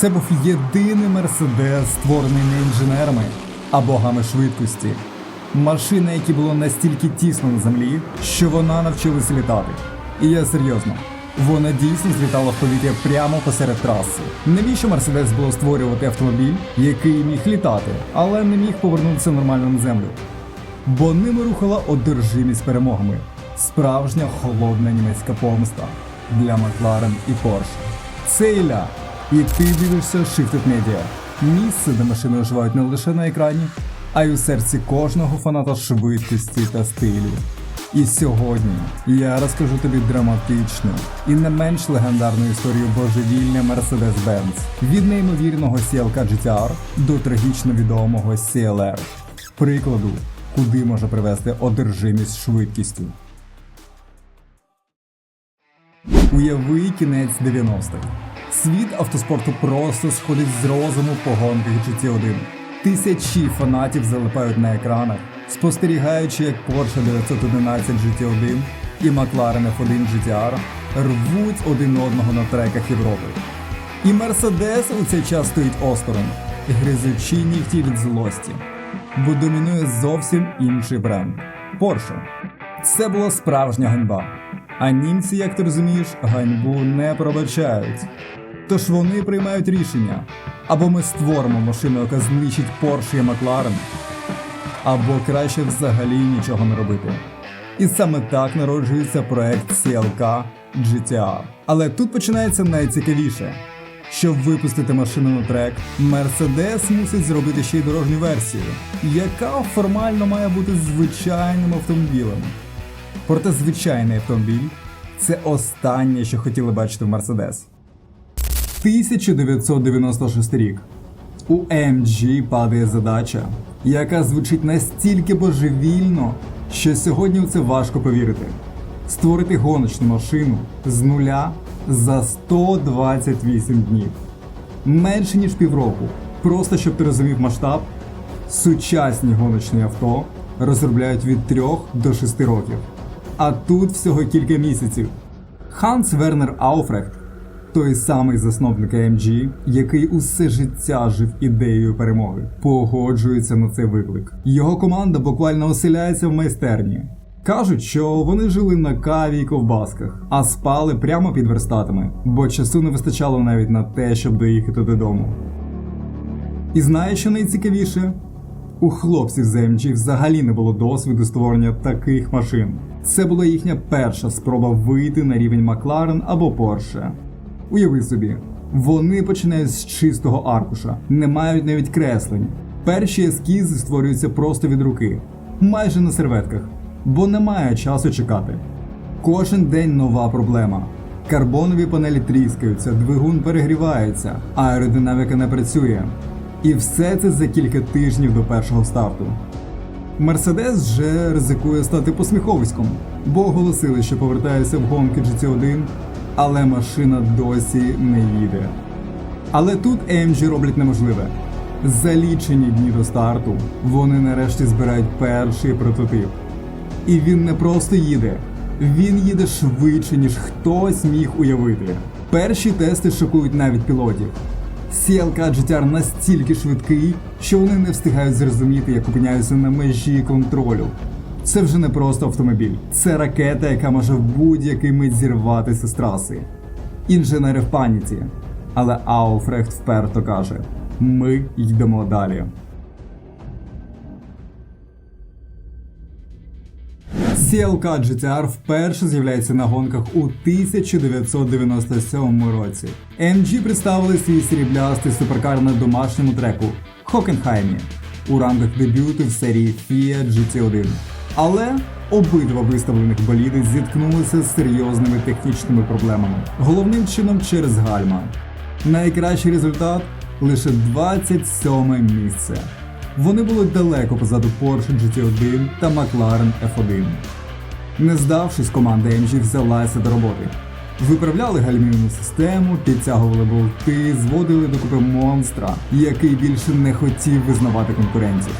Це був єдиний мерседес, створений не інженерами, а богами швидкості. Машина, якій було настільки тісно на землі, що вона навчилась літати. І я серйозно, вона дійсно злітала в повітря прямо посеред траси. Навіщо Мерседес було створювати автомобіль, який міг літати, але не міг повернутися нормально на землю? Бо ними рухала одержимість перемогами. Справжня холодна німецька помста для Макларен і Порш. Це Ілля, і ти дивишся Shifted Media. Місце, де машини оживають не лише на екрані, а й у серці кожного фаната швидкості та стилю. І сьогодні я розкажу тобі драматичну і не менш легендарну історію божевільня Mercedes-Benz від неймовірного CLK GTR до трагічно відомого CLR. Прикладу, куди може привести одержимість швидкістю. Уяви кінець 90-х. Світ автоспорту просто сходить з розуму по гонках GT1. Тисячі фанатів залипають на екранах, спостерігаючи, як Porsche 911 GT1 і McLaren F1 GTR рвуть один одного на треках Європи. І Мерседес у цей час стоїть осторонь, гризучи нігті від злості, бо домінує зовсім інший бренд Porsche. Це була справжня ганьба. А німці, як ти розумієш, ганьбу не пробачають. Тож вони приймають рішення: або ми створимо машину, яка знищить Porsche і McLaren, або краще взагалі нічого не робити. І саме так народжується проект CLK GTR. Але тут починається найцікавіше. Щоб випустити машину на трек, Mercedes мусить зробити ще й дорожню версію, яка формально має бути звичайним автомобілем. Проте звичайний автомобіль це останнє, що хотіли бачити в Mercedes. 1996 рік. У AMG падає задача, яка звучить настільки божевільно, що сьогодні в це важко повірити. Створити гоночну машину з нуля за 128 днів. Менше ніж півроку. Просто щоб ти розумів масштаб, сучасні гоночні авто розробляють від 3 до 6 років. А тут всього кілька місяців. Ханс Вернер Ауфрехт, той самий засновник AMG, який усе життя жив ідеєю перемоги, погоджується на цей виклик. Його команда буквально оселяється в майстерні. Кажуть, що вони жили на каві й ковбасках, а спали прямо під верстатами, бо часу не вистачало навіть на те, щоб доїхати додому. І знаєш, що найцікавіше? У хлопців з AMG взагалі не було досвіду створення таких машин. Це була їхня перша спроба вийти на рівень McLaren або Porsche. Уяви собі, вони починають з чистого аркуша, не мають навіть креслень. Перші ескізи створюються просто від руки, майже на серветках, бо немає часу чекати. Кожен день нова проблема. Карбонові панелі тріскаються, двигун перегрівається, аеродинаміка не працює. І все це за кілька тижнів до першого старту. Мерседес вже ризикує стати посміховиськом, бо оголосили, що повертаються в гонки GT1, але машина досі не їде. Але тут AMG роблять неможливе. За лічені дні до старту вони нарешті збирають перший прототип. І він не просто їде, він їде швидше, ніж хтось міг уявити. Перші тести шокують навіть пілотів. CLK GTR настільки швидкий, що вони не встигають зрозуміти, як опиняються на межі контролю. Це вже не просто автомобіль, це ракета, яка може в будь-який мить зірватися з траси. Інженери в паніці. Але Ауфрехт вперто каже: ми йдемо далі. CLK GTR вперше з'являється на гонках у 1997 році. MG представили свій сріблястий суперкар на домашньому треку Хокенхаймі у рамках дебюту в серії Fiat GT1. Але обидва виставлених боліди зіткнулися з серйозними технічними проблемами, головним чином через гальма. Найкращий результат лише 27 місце. Вони були далеко позаду Porsche GT1 та McLaren F1. Не здавшись, команда MG взялася до роботи. Виправляли гальмівну систему, підтягували болти, зводили докупи монстра, який більше не хотів визнавати конкурентів.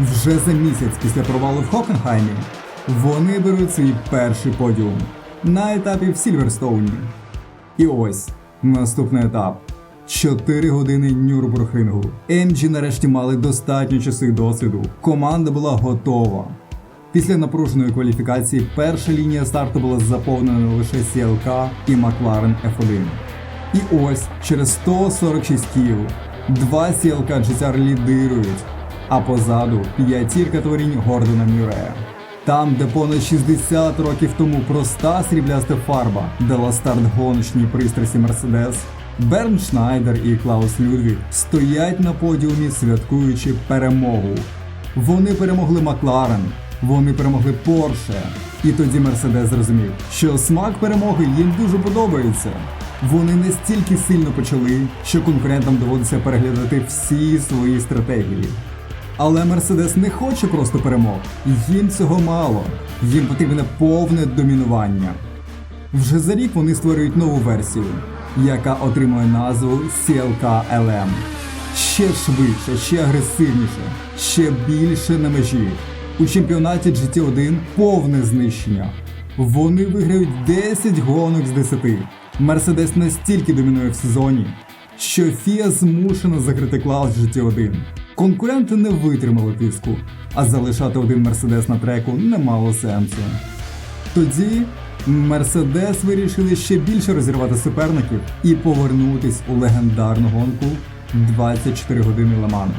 Вже за місяць після провалу в Хокенхаймі вони беруть свій перший подіум на етапі в Сільверстоуні. І ось наступний етап 4 години Нюрбургрингу. MG нарешті мали достатньо часу і досвіду. Команда була готова. Після напруженої кваліфікації перша лінія старту була заповнена лише CLK і McLaren F1. І ось через 146 кіл два CLK GTR лідирують, а позаду п'ятірка творінь Гордона Мюрея. Там, де понад 60 років тому проста срібляста фарба дала старт гоночній пристрасті Мерседес, Берн Шнайдер і Клаус Людвіг стоять на подіумі, святкуючи перемогу. Вони перемогли Макларен, вони перемогли Порше. І тоді Мерседес зрозумів, що смак перемоги їм дуже подобається. Вони настільки сильно почали, що конкурентам доводиться переглядати всі свої стратегії. Але Мерседес не хоче просто перемог. Їм цього мало. Їм потрібне повне домінування. Вже за рік вони створюють нову версію, яка отримує назву CLK LM. Ще швидше, ще агресивніше, ще більше на межі. У чемпіонаті GT1 повне знищення. Вони виграють 10 гонок з 10. Мерседес настільки домінує в сезоні, що FIA змушена закрити клас GT1. Конкуренти не витримали тиску, а залишати один Мерседес на треку не мало сенсу. Тоді Мерседес вирішили ще більше розірвати суперників і повернутись у легендарну гонку 24 години Ламану.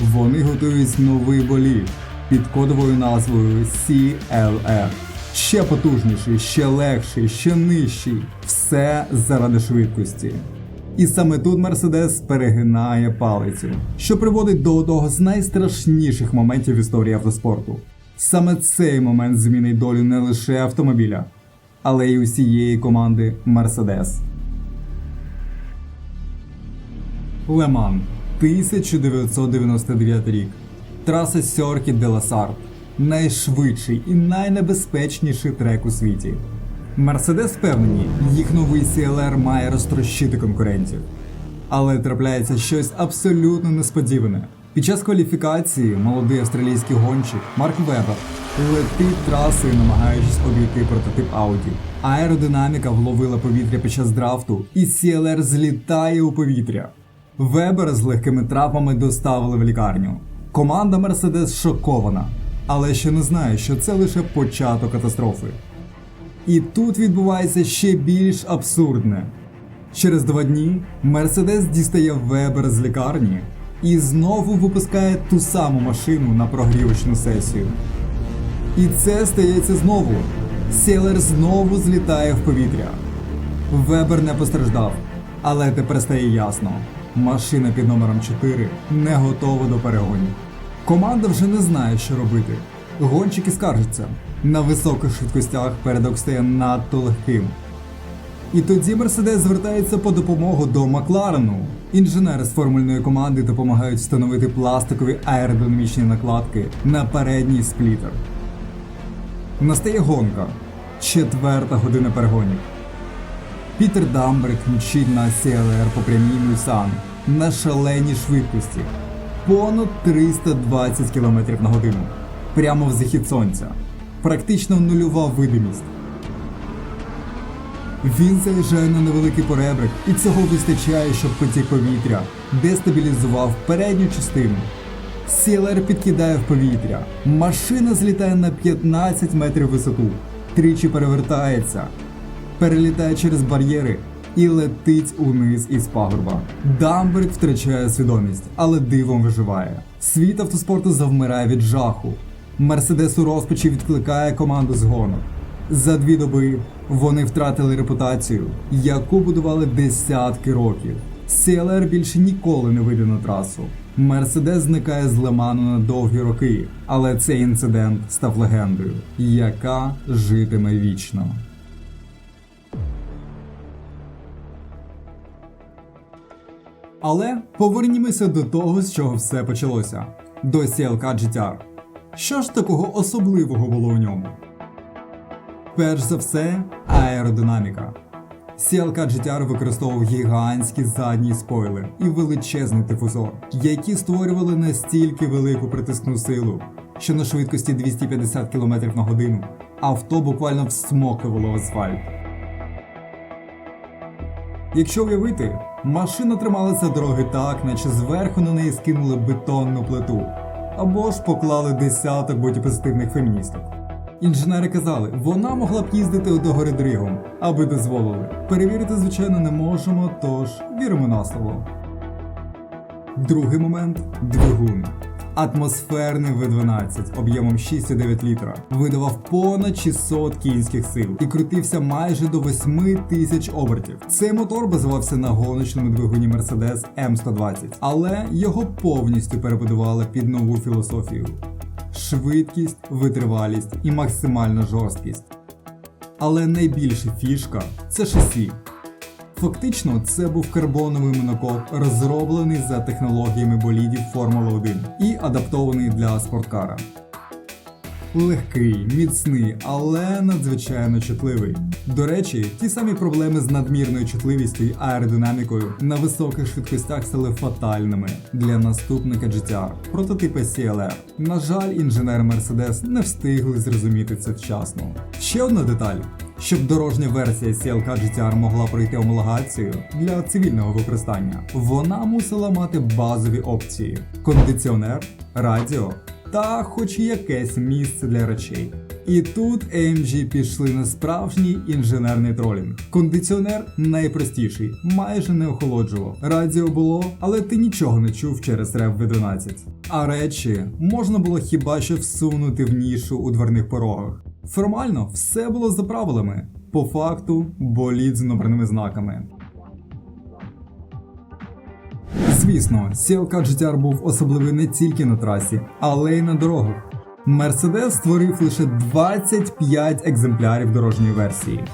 Вони готують новий болід під кодовою назвою CLR. Ще потужніший, ще легший, ще нижчий. Все заради швидкості. І саме тут Мерседес перегинає палицю, що приводить до одного з найстрашніших моментів в історії автоспорту. Саме цей момент змінить долю не лише автомобіля, але й усієї команди Мерседес. Леман, 1999 рік. Траса Сьоркі де Ласард. Найшвидший і найнебезпечніший трек у світі. Мерседес впевнені, їх новий CLR має розтрощити конкурентів. Але трапляється щось абсолютно несподіване. Під час кваліфікації молодий австралійський гонщик Марк Вебер летить трасою, намагаючись обійти прототип Audi. Аеродинаміка вловила повітря під час драфту, і CLR злітає у повітря. Вебера з легкими трапами доставили в лікарню. Команда Мерседес шокована, але ще не знає, що це лише початок катастрофи. І тут відбувається ще більш абсурдне. Через два дні Мерседес дістає Вебер з лікарні і знову випускає ту саму машину на прогрівочну сесію. І це стається знову. Селер знову злітає в повітря. Вебер не постраждав, але тепер стає ясно. Машина під номером 4 не готова до перегонів. Команда вже не знає, що робити. Гонщики скаржаться. На високих швидкостях передок стає надто легким. І тоді Мерседес звертається по допомогу до Макларену. Інженери з формульної команди допомагають встановити пластикові аеродинамічні накладки на передній сплітер. Настає гонка. Четверта година перегонів. Пітер Дамбрик мчить на CLR по прямій Мюсан на шаленій швидкості. Понад 320 км на годину. Прямо в захід сонця. Практично нульова видимість. Він заїжджає на невеликий поребрик, і цього вистачає, щоб потік повітря дестабілізував передню частину. Сілер підкидає в повітря. Машина злітає на 15 метрів висоту, тричі перевертається, перелітає через бар'єри і летить униз із пагорба. Дамберг втрачає свідомість, але дивом виживає. Світ автоспорту завмирає від жаху. Мерседес у розпачі відкликає команду з гонок. За дві доби вони втратили репутацію, яку будували десятки років. CLR більше ніколи не вийде на трасу. Мерседес зникає з Леману на довгі роки, але цей інцидент став легендою, яка житиме вічно. Але повернімося до того, з чого все почалося: до CLK GTR. Що ж такого особливого було у ньому? Перш за все, аеродинаміка. CLK GTR використовував гігантський задній спойлер і величезний дифузор, які створювали настільки велику притискну силу, що на швидкості 250 км на годину авто буквально всмоктувало в асфальт. Якщо уявити, Машина трималася дороги так, наче зверху на неї скинули бетонну плиту, або ж поклали десяток бодіпозитивних феміністок. Інженери казали, вона могла б їздити до гори дригом, аби дозволили. Перевірити, звичайно, не можемо, тож віримо на слово. Другий момент двигун. Атмосферний В12 об'ємом 6,9 літра видавав понад 600 кінських сил і крутився майже до 8 тисяч обертів. Цей мотор базувався на гоночному двигуні Mercedes M120, але його повністю перебудували під нову філософію: швидкість, витривалість і максимальна жорсткість. Але найбільша фішка це шасі. Фактично, це був карбоновий монокок, розроблений за технологіями болідів Формули 1 і адаптований для спорткара. Легкий, міцний, але надзвичайно чутливий. До речі, ті самі проблеми з надмірною чутливістю і аеродинамікою на високих швидкостях стали фатальними для наступника GTR прототипи CLR. На жаль, інженери Mercedes не встигли зрозуміти це вчасно. Ще одна деталь. Щоб дорожня версія CLK GTR могла пройти омологацію для цивільного використання, вона мусила мати базові опції: кондиціонер, радіо та хоч якесь місце для речей. І тут AMG пішли на справжній інженерний тролінг. Кондиціонер найпростіший, майже не охолоджував. Радіо було, але ти нічого не чув через рев V12. А речі можна було хіба що всунути в нішу у дверних порогах. Формально все було за правилами. По факту болід з номерними знаками. Звісно, CLK GTR був особливий не тільки на трасі, але й на дорогах. Mercedes створив лише 25 екземплярів дорожньої версії.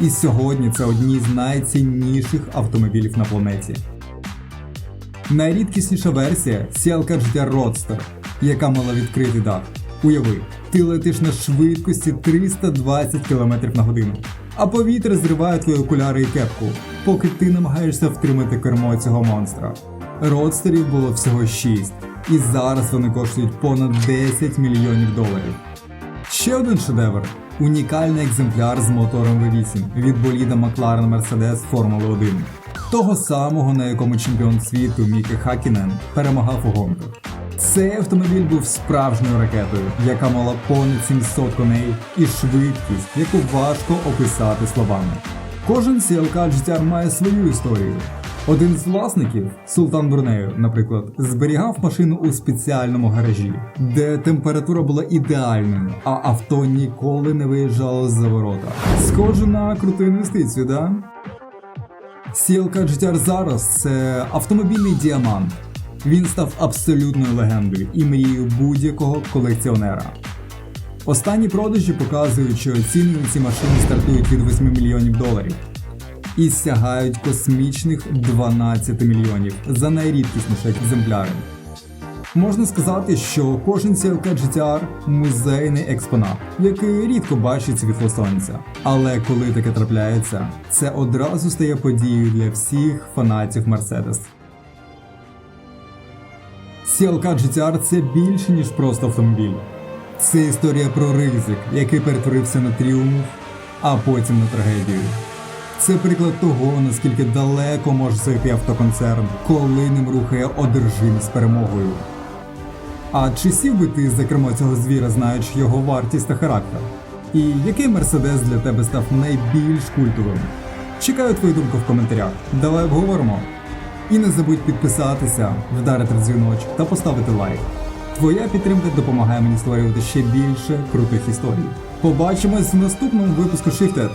І сьогодні це одні з найцінніших автомобілів на планеті. Найрідкісніша версія CLK GTR Roadster, яка мала відкритий дах. Уяви, ти летиш на швидкості 320 км на годину, а повітря зриває твої окуляри і кепку, поки ти намагаєшся втримати кермо цього монстра. Родстерів було всього 6, і зараз вони коштують понад 10 мільйонів доларів. Ще один шедевр унікальний екземпляр з мотором V8 від боліда McLaren Mercedes Формули 1, того самого, на якому чемпіон світу Мікі Хакінен перемагав у гонках. Цей автомобіль був справжньою ракетою, яка мала понад 700 коней і швидкість, яку важко описати словами. Кожен CLK GTR має свою історію. Один з власників, Султан Брунею, наприклад, зберігав машину у спеціальному гаражі, де температура була ідеальною, а авто ніколи не виїжджало з-за ворота. Схоже на круту інвестицію, да? CLK GTR зараз це автомобільний діамант. Він став абсолютною легендою і мрією будь-якого колекціонера. Останні продажі показують, що ціни на ці машини стартують від 8 мільйонів доларів і сягають космічних 12 мільйонів за найрідкісніші екземпляри. Можна сказати, що кожен CLK GTR – музейний експонат, який рідко бачить світло сонця. Але коли таке трапляється, це одразу стає подією для всіх фанатів Mercedes. CLK GTR – це більше, ніж просто автомобіль. Це історія про ризик, який перетворився на тріумф, а потім на трагедію. Це приклад того, наскільки далеко може зайти автоконцерн, коли ним рухає одержимість перемогою. А чи сів би ти за кермо цього звіра, знаючи його вартість та характер? І який мерседес для тебе став найбільш культовим? Чекаю твою думку в коментарях. Давай обговоримо. І не забудь підписатися, вдарити дзвіночок та поставити лайк. Твоя підтримка допомагає мені створювати ще більше крутих історій. Побачимось в наступному випуску Shifted.